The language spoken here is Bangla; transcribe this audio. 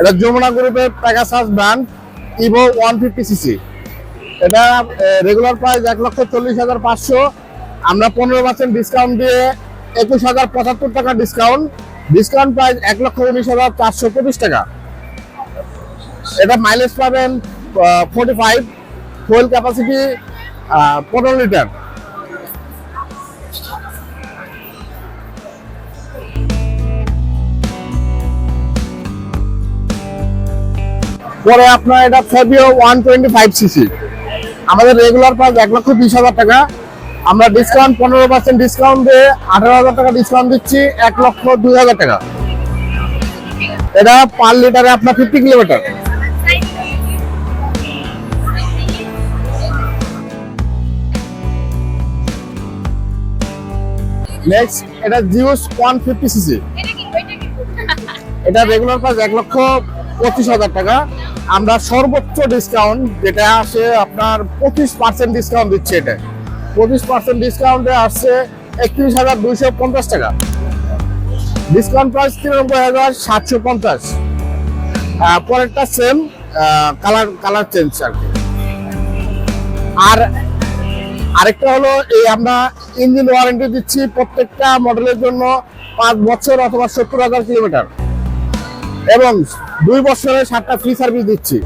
এটা যমুনা গ্রুপের Pegasus brand Evo one fifty CC এটা রেগুলার প্রাইস এক লক্ষ চল্লিশ হাজার পাঁচশো। আমরা পনেরো পার্সেন্ট ডিসকাউন্ট দিয়ে একুশ হাজার পঁচাত্তর টাকা ডিসকাউন্ট ডিসকাউন্ট প্রাইস এক লক্ষ উনিশ হাজার চারশো পঁচিশ টাকা। এটা মাইলেজ পাবেন ফোর্টি ফাইভ ফুয়েল ক্যাপাসিটি পনেরো লিটার পরে আপনার এটা Fabio one twenty five CC আমাদের রেগুলার প্রাইস এক লক্ষ বিশ হাজার টাকা। আমরা ডিসকাউন্ট পনেরো পার্সেন্ট ডিসকাউন্ট দিয়ে আঠারো হাজার টাকা ডিসকাউন্ট দিচ্ছি এক লক্ষ দুই হাজার টাকা। এটা পার লিটারে আপনার ফিফটি কিলোমিটার নেক্সট এটা জিওস ওয়ান ফিফটি সিসি এটা রেগুলার প্রাইস এক লক্ষ পঁচিশ হাজার টাকা। আমরা সর্বোচ্চ ডিসকাউন্ট যেটা আসে আপনার পঁচিশ পার্সেন্ট ডিসকাউন্ট দিচ্ছে এটা। পঁচিশ পার্সেন্ট ডিসকাউন্টে আসছে একত্রিশ হাজার দুইশো পঞ্চাশ টাকা। ডিসকাউন্ট প্রাইস তিরানব্বই হাজার সাতশো পঞ্চাশ। পরেরটা সেম কালার কালার চেঞ্জ আর কি। আর আরেকটা হলো এই আমরা ইঞ্জিন ওয়ারেন্টি দিচ্ছি প্রত্যেকটা মডেলের জন্য পাঁচ বছর অথবা সত্তর হাজার কিলোমিটার এবং দুই বছরের সাতটা ফ্রি সার্ভিস দিচ্ছি।